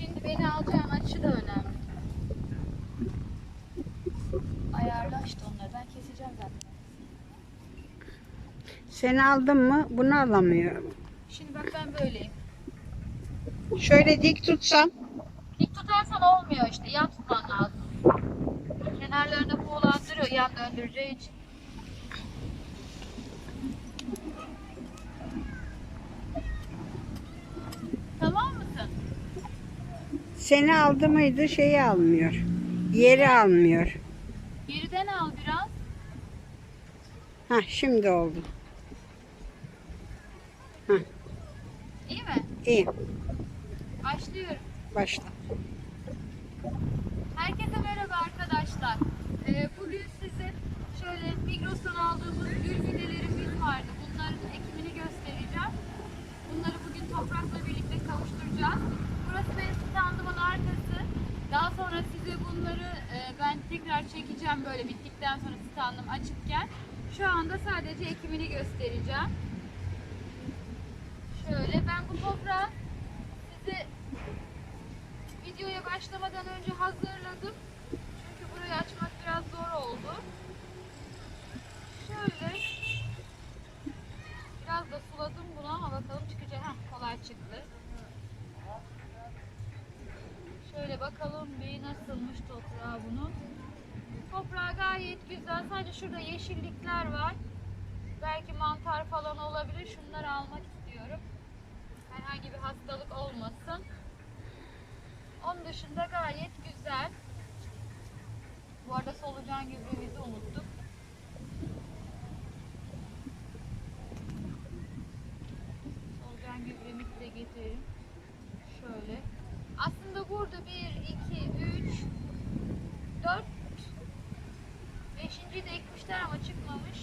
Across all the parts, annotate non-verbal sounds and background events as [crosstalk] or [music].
Şimdi beni alacağın açı da önemli. Ayarla işte onları. Ben keseceğim zaten. Seni aldım mı bunu alamıyorum. Şimdi bak ben böyleyim. Şöyle dik tutsam Dik tutarsan olmuyor işte. Yan tutman lazım. Kenarlarını buğulandırıyor yan döndüreceği için. Tamam mısın? Seni aldı mıydı şeyi almıyor. Yeri almıyor. Geriden al biraz. Ha şimdi oldu. İyi mi? İyi. Başlıyorum. Başla. Herkese merhaba arkadaşlar. Ee, bugün size şöyle Migros'tan aldığımız gül fidelerimiz vardı. Bunların ekimini göstereceğim. Bunları bugün toprakla size bunları e, ben tekrar çekeceğim böyle bittikten sonra standım açıkken. Şu anda sadece ekimini göstereceğim. Şöyle ben bu toprağı size videoya başlamadan önce hazırladım. Çünkü burayı açmak biraz zor oldu. Şöyle biraz da suladım bunu ama bakalım çıkacak. Heh, kolay çıktı. Şöyle bakalım bir nasılmış toprağı bunun. Toprağı gayet güzel. Sadece şurada yeşillikler var. Belki mantar falan olabilir. Şunları almak istiyorum. Herhangi bir hastalık olmasın. Onun dışında gayet güzel. Bu arada solucan gübremizi unuttuk. Solucan gübremizi de getirelim. Şöyle. Aslında burada 1, 2, 3, 4, 5. de ekmişler ama çıkmamış.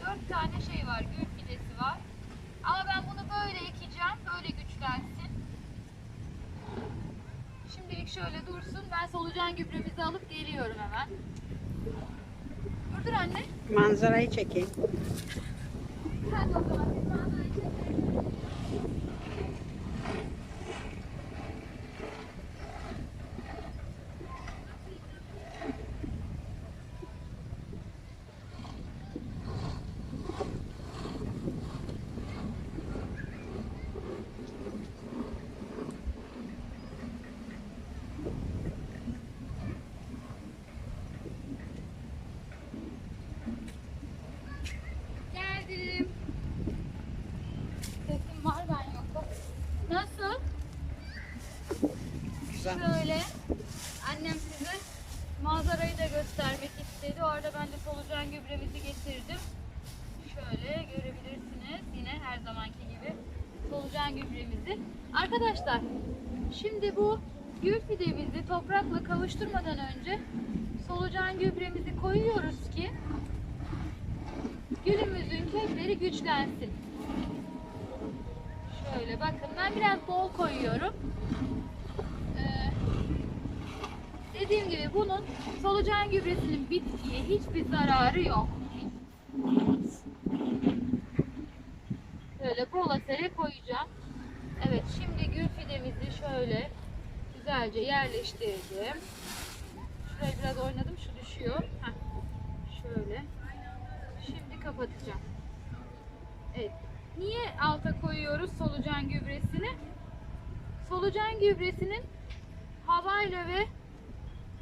4 tane şey var. Gül fidesi var. Ama ben bunu böyle ekeceğim. Böyle güçlensin. Şimdilik şöyle dursun. Ben solucan gübremizi alıp geliyorum hemen. Durdur anne. Manzarayı çekeyim. Hadi o zaman biz manzarayı çekelim. Geldim. Sesim var ben yokum. Nasıl? Güzel. Şöyle. Annem size manzarayı da göstermek istedi. Orada ben de solucan gübremizi getirdim. Şöyle görebilirsiniz. Yine her zamanki gibi solucan gübremizi. Arkadaşlar şimdi bu gül fidemizi toprakla kavuşturmadan önce solucan gübremizi koyuyoruz ki gülümüzün kökleri güçlensin. Şöyle bakın ben biraz bol koyuyorum. Dediğim gibi bunun solucan gübresinin bitkiye hiçbir zararı yok. Böyle bol asere koyacağım. Evet şimdi gül fidemizi şöyle güzelce yerleştirdim. Şurayı biraz oynadım şu düşüyor. Heh. Şöyle. Şimdi kapatacağım. Evet. Niye alta koyuyoruz solucan gübresini? Solucan gübresinin havayla ve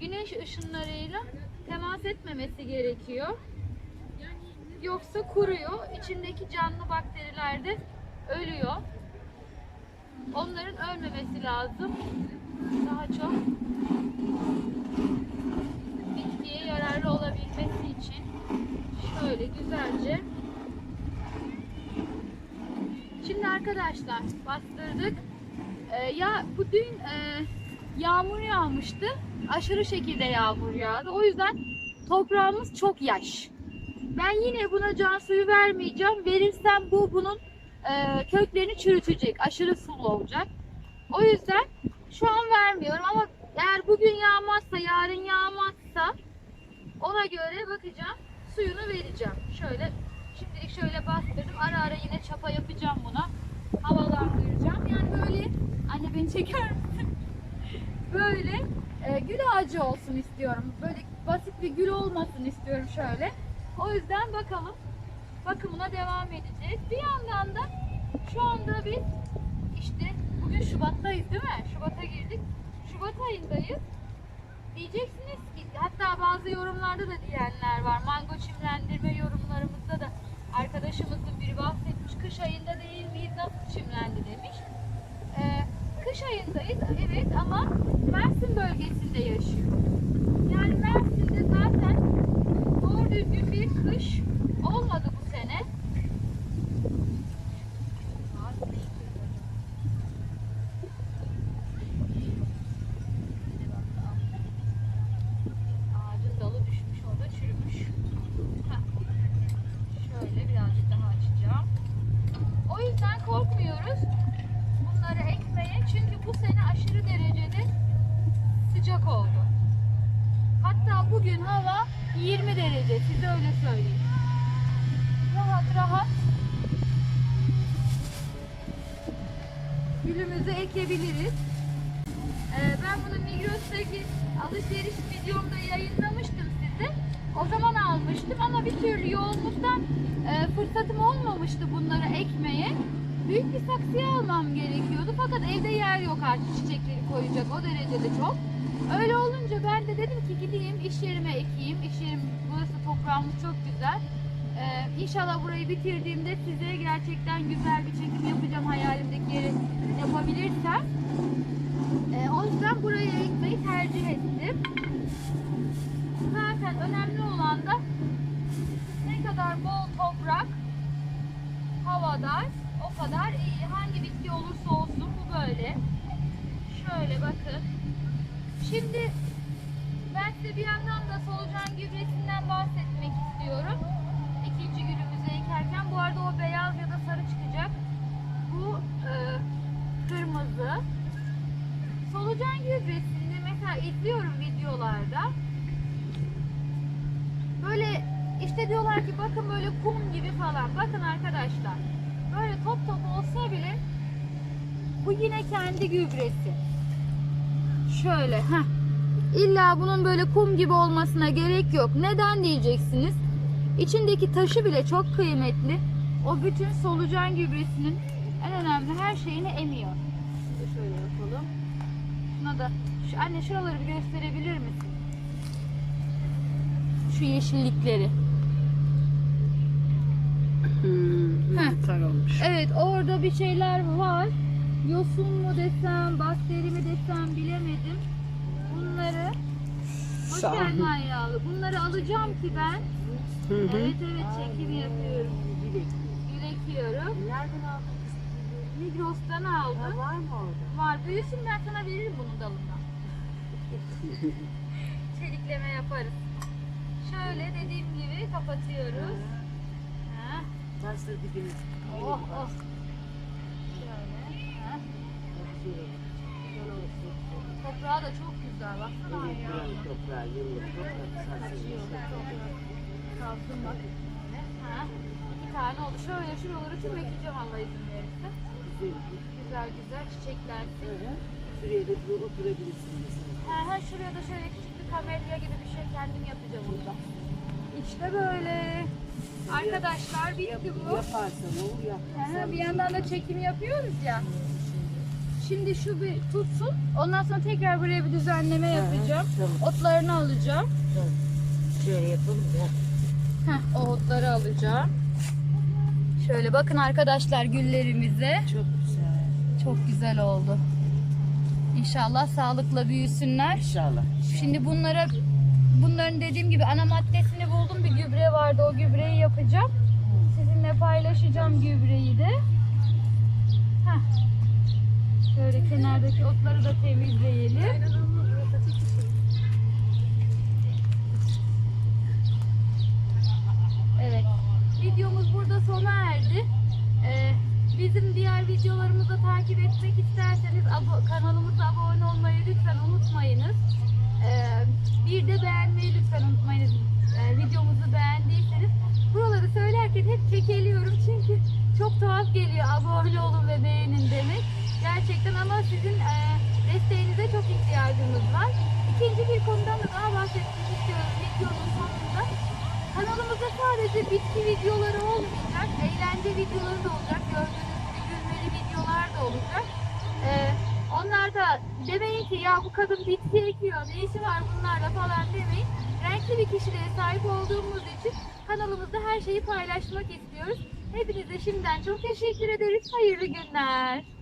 güneş ışınlarıyla temas etmemesi gerekiyor. Yoksa kuruyor. İçindeki canlı bakteriler de ölüyor. Onların ölmemesi lazım. Daha çok bitkiye yararlı olabilmesi için şöyle güzelce Şimdi arkadaşlar bastırdık. Ee, ya bu dün e, yağmur yağmıştı. Aşırı şekilde yağmur yağdı. O yüzden toprağımız çok yaş. Ben yine buna can suyu vermeyeceğim. Verirsem bu bunun e, köklerini çürütecek. Aşırı sulu olacak. O yüzden şu an vermiyorum ama eğer bugün yağmazsa, yarın yağmazsa ona göre bakacağım. Suyunu vereceğim. Şöyle şimdilik şöyle bastırdım. Ara ara yine çapa yapacağım buna. Havalandıracağım. Yani böyle anne beni çeker misin? [laughs] böyle e, gül ağacı olsun istiyorum. Böyle basit bir gül olmasın istiyorum şöyle. O yüzden bakalım. Bakımına devam edeceğiz. Bir yandan da şu anda biz işte bugün Şubat'tayız değil mi? Şubat'a girdik. Şubat ayındayız. Diyeceksiniz ki hatta bazı yorumlarda da diyenler var. Mango çimlendirme yorumlarımızda da arkadaşımızın biri bahsetmiş. Kış ayında değil miyiz nasıl çimlendi demiş. Kış ayındayız evet ama Mersin bölgesinde yaşıyor. Yani Mersin'de zaten doğru düzgün bir kış olmadı bu sene. Ağacın dalı düşmüş orada çürümüş. Şöyle birazcık daha açacağım. O yüzden korkmuyoruz ekmeye çünkü bu sene aşırı derecede sıcak oldu. Hatta bugün hava 20 derece size öyle söyleyeyim. Rahat rahat gülümüzü ekebiliriz. Ee, ben bunu Migros'taki alışveriş videomda yayınlamıştım size. O zaman almıştım ama bir türlü yoğunluktan e, fırsatım olmamıştı bunları ekmeye. Büyük bir saksıya almam gerekiyordu fakat evde yer yok artık çiçekleri koyacak o derecede çok. Öyle olunca ben de dedim ki gideyim iş yerime ekeyim. İş yerim burası toprağımız çok güzel. Ee, inşallah burayı bitirdiğimde size gerçekten güzel bir çekim yapacağım hayalimdeki yeri yapabilirsem. Ee, o yüzden burayı ekmeyi tercih ettim. Zaten önemli olan da ne kadar bol toprak, havadar o kadar iyi. Hangi bitki olursa olsun bu böyle. Şöyle bakın. Şimdi ben size bir yandan da solucan gübresinden bahsetmek istiyorum. İkinci günümüzü ekerken. Bu arada o beyaz ya da sarı çıkacak. Bu e, kırmızı. Solucan gübresini mesela izliyorum videolarda. Böyle işte diyorlar ki bakın böyle kum gibi falan. Bakın arkadaşlar. Böyle top top olsa bile bu yine kendi gübresi. Şöyle ha. İlla bunun böyle kum gibi olmasına gerek yok. Neden diyeceksiniz? İçindeki taşı bile çok kıymetli. O bütün solucan gübresinin en önemli her şeyini emiyor. Şimdi şöyle yapalım. Şuna da şu anne şuraları bir gösterebilir misin? Şu yeşillikleri. Heh. olmuş. Evet orada bir şeyler var. Yosun mu desem, bakteri mi desem bilemedim. Bunları Sağ ol. Ayyalı. Bunları alacağım ki ben. Hı hı. Evet evet çekim yapıyorum. Gül ekiyorum. Nereden aldın? Migros'tan aldım. Var mı orada? Var. Büyüsün ben sana veririm bunun dalından. [laughs] Çelikleme yaparız. Şöyle dediğim gibi kapatıyoruz. Ha. Taşla dibini. Oh oh. Şöyle. Ha. Toprağı da çok güzel. Baksana ya. Buranın toprağı, yıllık toprak. Sarsılmış. Kalsın bak. Ha. İki tane oldu. Şöyle şuraları tüm ekeceğim Allah izin verirse. Güzel. Güzel güzel hı. Şuraya da bir oturabilirsin mesela. Ha, ha şuraya da şöyle küçük bir kamelya gibi bir şey kendim yapacağım burada. İşte böyle. Arkadaşlar bitti bu. Yaparsan olur, bir yandan da çekim yapıyoruz ya. Şimdi şu bir tutsun. Ondan sonra tekrar buraya bir düzenleme yapacağım. Tamam, Otlarını alacağım. Şöyle yapalım da. Heh, o otları alacağım. Şöyle bakın arkadaşlar güllerimize. Çok güzel. Çok güzel oldu. İnşallah sağlıkla büyüsünler. İnşallah. Şimdi bunlara bunların dediğim gibi ana maddesini buldum. Bir gübre vardı. O gübreyi yapacağım. Sizinle paylaşacağım gübreyi de. Heh. Şöyle kenardaki otları da temizleyelim. Evet. Videomuz burada sona erdi. Ee, bizim diğer videolarımızı takip etmek isterseniz kanalımıza abone olmayı lütfen unutmayınız. Ee, bir de beğenmeyi lütfen unutmayınız. Gerçekten ama sizin e, Desteğinize çok ihtiyacımız var. İkinci bir konudan da daha bahsetmek istiyorum videonun sonunda. Kanalımızda sadece bitki videoları olmayacak, eğlence videoları da olacak. Gördüğünüz gibi gülmeli videolar da olacak. Ee, onlar da demeyin ki ya bu kadın bitki ekiyor, ne işi var bunlarla falan demeyin. Renkli bir kişiliğe sahip olduğumuz için kanalımızda her şeyi paylaşmak istiyoruz. Hepinize şimdiden çok teşekkür ederiz. Hayırlı günler.